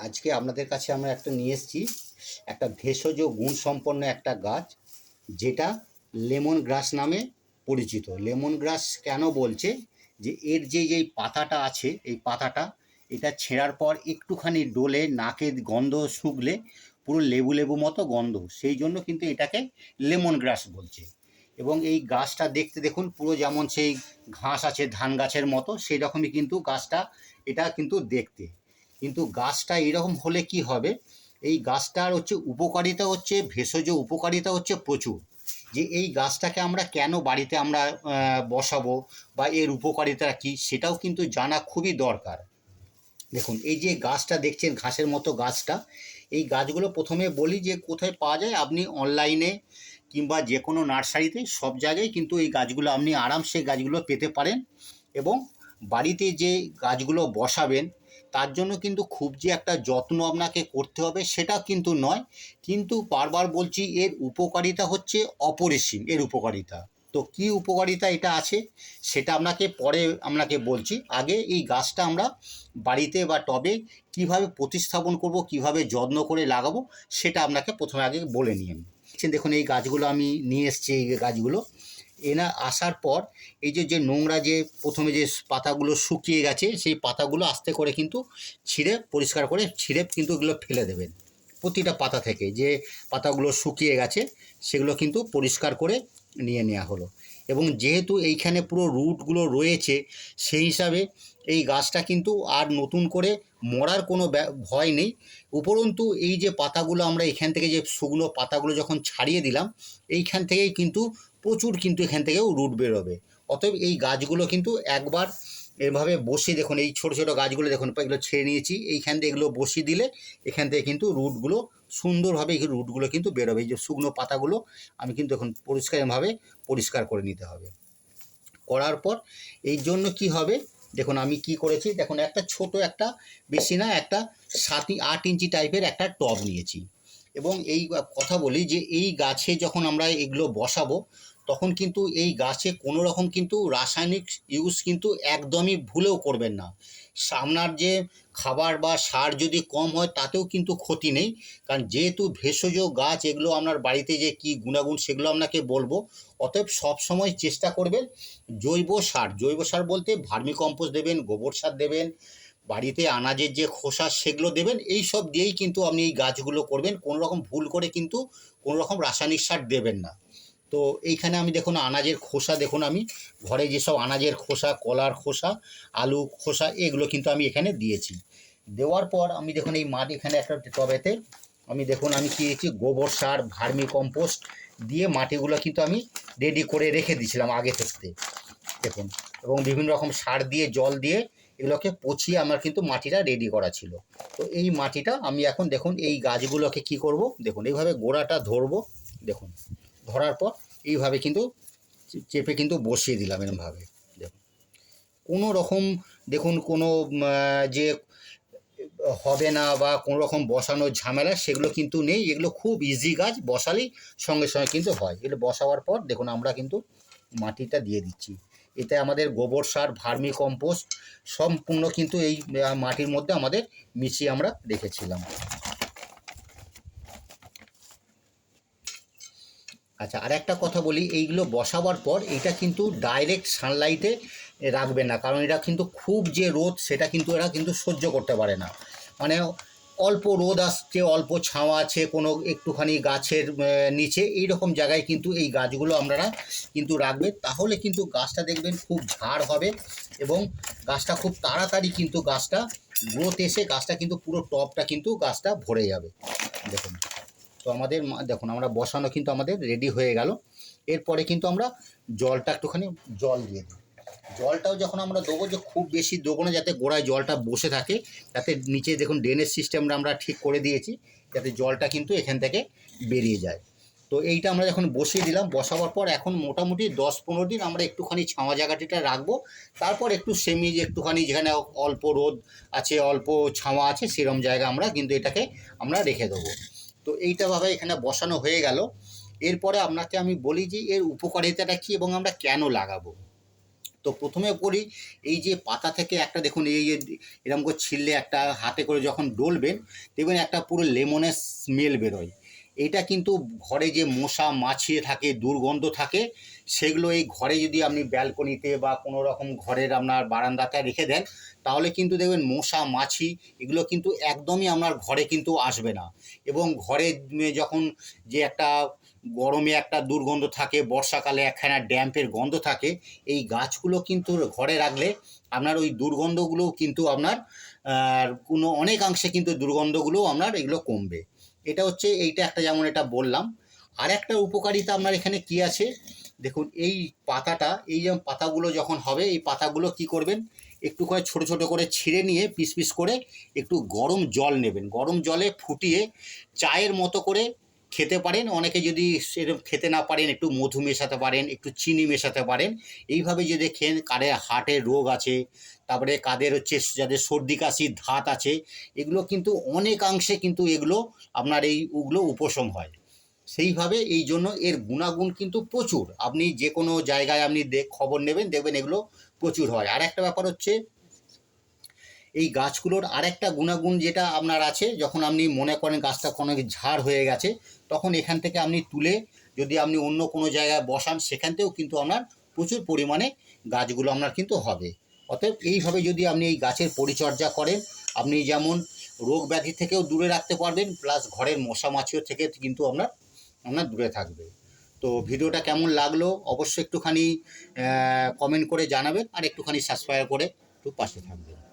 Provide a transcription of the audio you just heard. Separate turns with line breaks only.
আজকে আপনাদের কাছে আমরা একটা নিয়ে এসেছি। একটা ভেষজ গুণ সম্পন্ন একটা গাছ, যেটা লেমন গ্রাস নামে পরিচিত। লেমন গ্রাস কেন বলছে? যে এর যে যেই পাতাটা আছে, এই পাতাটা, এটা ছেঁড়ার পর একটুখানি ডোলে নাকে গন্ধ শুকলে পুরো লেবু লেবু মতো গন্ধ। সেই জন্য কিন্তু এটাকে লেমন গ্রাস বলছে। এবং এই গাছটা দেখতে দেখুন, পুরো যেমন সেই ঘাস আছে ধান গাছের মতো, সেই রকমই কিন্তু গাছটা, এটা কিন্তু দেখতে। কিন্তু গাছটা এরকম হলে কি হবে? এই গাছটার হচ্ছে উপকারিতা হচ্ছে, ভেষজ উপকারিতা হচ্ছে প্রচুর। যে এই গাছটাকে আমরা কেন বাড়িতে আমরা বসাবো বা এর উপকারিতা কী সেটাও কিন্তু জানা খুবই দরকার। দেখুন, এই যে গাছটা দেখছেন, ঘাসের মতো গাছটা, এই গাছগুলো প্রথমে বলি যে কোথায় পাওয়া যায়, আপনি অনলাইনে কিংবা যে কোনো নার্সারিতে, সব জায়গায় কিন্তু এই গাছগুলো আপনি আরামসে গাছগুলো পেতে পারেন এবং বাড়িতে যে গাছগুলো বসাবেন তার জন্য কিন্তু খুব যে একটা যত্ন আপনাকে করতে হবে সেটা কিন্তু নয়। কিন্তু বারবার বলছি, এর উপকারিতা হচ্ছে অপরিসীম, এর উপকারিতা। তো কি উপকারিতা এটা আছে সেটা আপনাকে পরে আপনাকে বলছি। আগে এই গাছটা আমরা বাড়িতে বা টবে কীভাবে প্রতিস্থাপন করব, কীভাবে যত্ন করে লাগাবো সেটা আপনাকে প্রথমে আগে বলে নিয়ে। দেখুন, এই গাছগুলো আমি নিয়ে এসেছি, এই গাছগুলো। এনা আসার পর এই যে যে নোংরা যে প্রথমে যে পাতাগুলো শুকিয়ে গেছে, সেই পাতাগুলো আস্তে করে কিন্তু ছিঁড়ে, পরিষ্কার করে ছিঁড়ে কিন্তু এগুলো ফেলে দেবেন। প্রতিটা পাতা থেকে যে পাতাগুলো শুকিয়ে গেছে, সেগুলো কিন্তু পরিষ্কার করে নিয়ে নেওয়া হলো। এবং যেহেতু এইখানে পুরো রুটগুলো রয়েছে, সেই হিসাবে এই গাছটা কিন্তু আর নতুন করে মরার কোনো ভয় নেই। উপরন্তু এই যে পাতাগুলো আমরা এখান থেকে যে শুকনো পাতাগুলো যখন ছাড়িয়ে দিলাম, এইখান থেকেই কিন্তু প্রচুর কিন্তু এখান থেকেও রুট বেরোবে। অতএব এই গাছগুলো কিন্তু একবার এভাবে বসিয়ে দেখুন, এই ছোটো ছোটো গাছগুলো দেখুন, এগুলো ছেড়ে নিয়েছি, এইখান থেকে এগুলো বসিয়ে দিলে এখান থেকে কিন্তু রুটগুলো সুন্দরভাবে এই রুটগুলো কিন্তু বেরোবে। এই যে শুকনো পাতাগুলো, আমি কিন্তু এখন পরিষ্কারভাবে পরিষ্কার করে নিতে হবে। করার পর এই জন্য কি হবে? দেখুন আমি কি করেছি, দেখুন একটা ছোট একটা বেশি না, একটা সাত, আট ইঞ্চি টাইপের একটা টব নিয়েছি। এবং এই কথা বলি যে এই গাছে যখন আমরা এগুলো বসাবো, তখন কিন্তু এই গাছে কোনো রকম কিন্তু রাসায়নিক ইউজ কিন্তু একদমই ভুলেও করবেন না। সামনার যে খাবার বা সার যদি কম হয়, তাতেও কিন্তু ক্ষতি নেই। কারণ যেহেতু ভেষজ গাছ, এগুলো আপনার বাড়িতে যে কি গুণাগুণ সেগুলো আপনাকে বলব, অতএব সবসময় চেষ্টা করবেন জৈব সার। জৈব সার বলতে ভার্মি কম্পোস্ট দেবেন, গোবর সার দেবেন বাড়িতে আনাজের যে খোসা সেগুলো দেবেন, এই সব দিয়েই কিন্তু আপনি এই গাছগুলো করবেন। কোনো রকম ভুল করে কিন্তু কোনো রকম রাসায়নিক সার দেবেন না। তো এইখানে আমি দেখুন, আনাজের খোসা দেখুন আমি। ঘরে যেসব আনাজের খোসা, কলার খোসা, আলু খোসা, এগুলো কিন্তু আমি এখানে দিয়েছি। দেওয়ার পর আমি দেখুন, এই মাটি এখানে একটা টবেতে আমি দেখুন, আমি কি দিয়েছি গোবর সার, ভার্মি কম্পোস্ট দিয়ে মাটিগুলো কিন্তু আমি রেডি করে রেখে দিয়েছিলাম আগে থাকতে দেখুন, এবং বিভিন্ন রকম সার দিয়ে, জল দিয়ে এগুলোকে পচিয়ে আমার কিন্তু মাটিটা রেডি করা ছিল। তো এই মাটিটা আমি এখন দেখুন, এই গাছগুলোকে কি করব? দেখুন, এইভাবে গোড়াটা ধরবো, দেখুন, ধরার পর এইভাবে কিন্তু চেপে কিন্তু বসিয়ে দিলাম এরমভাবে, দেখুন। কোনো রকম, দেখুন, কোনো যে হবে না বা কোনো রকম বসানোর ঝামেলা সেগুলো কিন্তু নেই। এগুলো খুব ইজি গাছ, বসালেই সঙ্গে সঙ্গে কিন্তু হয়। এগুলো বসাবার পর দেখুন, আমরা কিন্তু মাটিটা দিয়ে দিচ্ছি। এতে আমাদের গোবর সার, ভার্মি কম্পোস্ট সম্পূর্ণ কিন্তু এই মাটির মধ্যে আমাদের মিশিয়ে আমরা রেখেছিলাম। আচ্ছা আর একটা কথা বলি, এইগুলো বসাবার পর এটা কিন্তু ডাইরেক্ট সানলাইটে রাখবে না, কারণ এটা কিন্তু খুব যে রোদ, সেটা কিন্তু এরা কিন্তু সহ্য করতে পারে না। মানে অল্প রোদ আসছে, অল্প ছাওয়া আছে, কোনো একটুখানি গাছের নিচে এই রকম জায়গায় কিন্তু এই গাছগুলো আপনারা কিন্তু রাখবেন। তাহলে কিন্তু গাছটা দেখবেন খুব ঝাড় হবে এবং গাছটা খুব তাড়াতাড়ি কিন্তু গাছটা গ্রোথ এসে গাছটা কিন্তু পুরো টপটা কিন্তু গাছটা ভরে যাবে। দেখুন, তো আমাদের দেখুন, আমরা বসানো কিন্তু আমাদের রেডি হয়ে গেল। এরপরে কিন্তু আমরা জলটা একটুখানি জল দিয়ে দিই। জলটাও যখন আমরা দেবো যে খুব বেশি দেবো না, যাতে গোড়ায় জলটা বসে থাকে, যাতে নিচে দেখুন ড্রেনেজ সিস্টেমটা আমরা ঠিক করে দিয়েছি, যাতে জলটা কিন্তু এখান থেকে বেরিয়ে যায়। তো এইটা আমরা যখন বসিয়ে দিলাম, বসাবার পর এখন মোটামুটি দশ পনেরো দিন আমরা একটুখানি ছাওয়া জায়গাটিটা রাখব। তারপর একটু সেমি, একটুখানি যেখানে অল্প রোদ আছে, অল্প ছাওয়া আছে, সেরম জায়গা আমরা কিন্তু এটাকে আমরা রেখে দেবো। তো এইটাভাবে এখানে বসানো হয়ে গেল। এরপরে আপনাকে আমি বলি যে এর উপকারিতাটা কী এবং আমরা কেন লাগাবো? তো প্রথমে করি, এই যে পাতা থেকে একটা দেখুন, এই যে এরকম করে ছিললে একটা হাতে করে যখন ডলবেন, দেখবেন একটা পুরো লেমনের স্মেল বেরোয়। এটা কিন্তু ঘরে যে মশা মাছিয়ে থাকে, দুর্গন্ধ থাকে, সেগুলো এই ঘরে যদি আপনি ব্যালকনিতে বা কোনো রকম ঘরের আপনার বারান্দাতে রেখে দেন, তাহলে কিন্তু দেখবেন মশা, মাছি, এগুলো কিন্তু একদমই আপনার ঘরে কিন্তু আসবে না। এবং ঘরে যখন যে একটা গরমে একটা দুর্গন্ধ থাকে, বর্ষাকালে একখানা ড্যাম্পের গন্ধ থাকে, এই গাছগুলো কিন্তু ঘরে রাখলে আপনার ওই দুর্গন্ধগুলোও কিন্তু আপনার কোনো অনেকাংশে কিন্তু দুর্গন্ধগুলোও আপনার এগুলো কমবে। এটা হচ্ছে এইটা একটা যেমন এটা বললাম। আর একটা উপকারিতা আপনার এখানে কি আছে? দেখুন, এই পাতাটা, এই যেমন পাতাগুলো যখন হবে, এই পাতাগুলো কি করবেন? একটু করে ছোট ছোট করে ছিঁড়ে নিয়ে পিস পিস করে একটু গরম জল নেবেন। গরম জলে ফুটিয়ে চায়ের মতো করে খেতে পারেন, অনেকে যদি সেরকম খেতে না পারেন, একটু মধু মেশাতে পারেন, একটু চিনি মেশাতে পারেন, এইভাবে যদি খেন, কারে হার্টের রোগ আছে, তারপরে কাদের হচ্ছে যাদের সর্দি কাশির ধাত আছে, এগুলো কিন্তু অনেকাংশে কিন্তু এগুলো আপনার এই ওগুলো উপশম হয়। সেইভাবে এই জন্য এর গুণাগুণ কিন্তু প্রচুর। আপনি যে কোনো জায়গায় আপনি দেখ খবর নেবেন, দেখবেন এগুলো প্রচুর হয়। আর একটা ব্যাপার হচ্ছে এই গাছগুলোর আরেকটা গুণাগুণ যেটা আপনার আছে, যখন আপনি মনে করেন গাছটা কোনো ঝাড় হয়ে গেছে, তখন এখান থেকে আপনি তুলে যদি আপনি অন্য কোনো জায়গায় বসান সেখান থেকেও কিন্তু আপনার প্রচুর পরিমাণে গাছগুলো আপনার কিন্তু হবে। অতএব এইভাবে যদি আপনি এই গাছের পরিচর্যা করেন, আপনি যেমন রোগ ব্যাধি থেকেও দূরে রাখতে পারবেন, প্লাস ঘরের মশা মাছিও থেকে কিন্তু আপনার আপনার দূরে থাকবে। তো ভিডিওটা কেমন লাগল অবশ্যই একটুখানি কমেন্ট করে জানাবেন, আর একটুখানি সাবস্ক্রাইব করে একটু পাশে থাকবেন।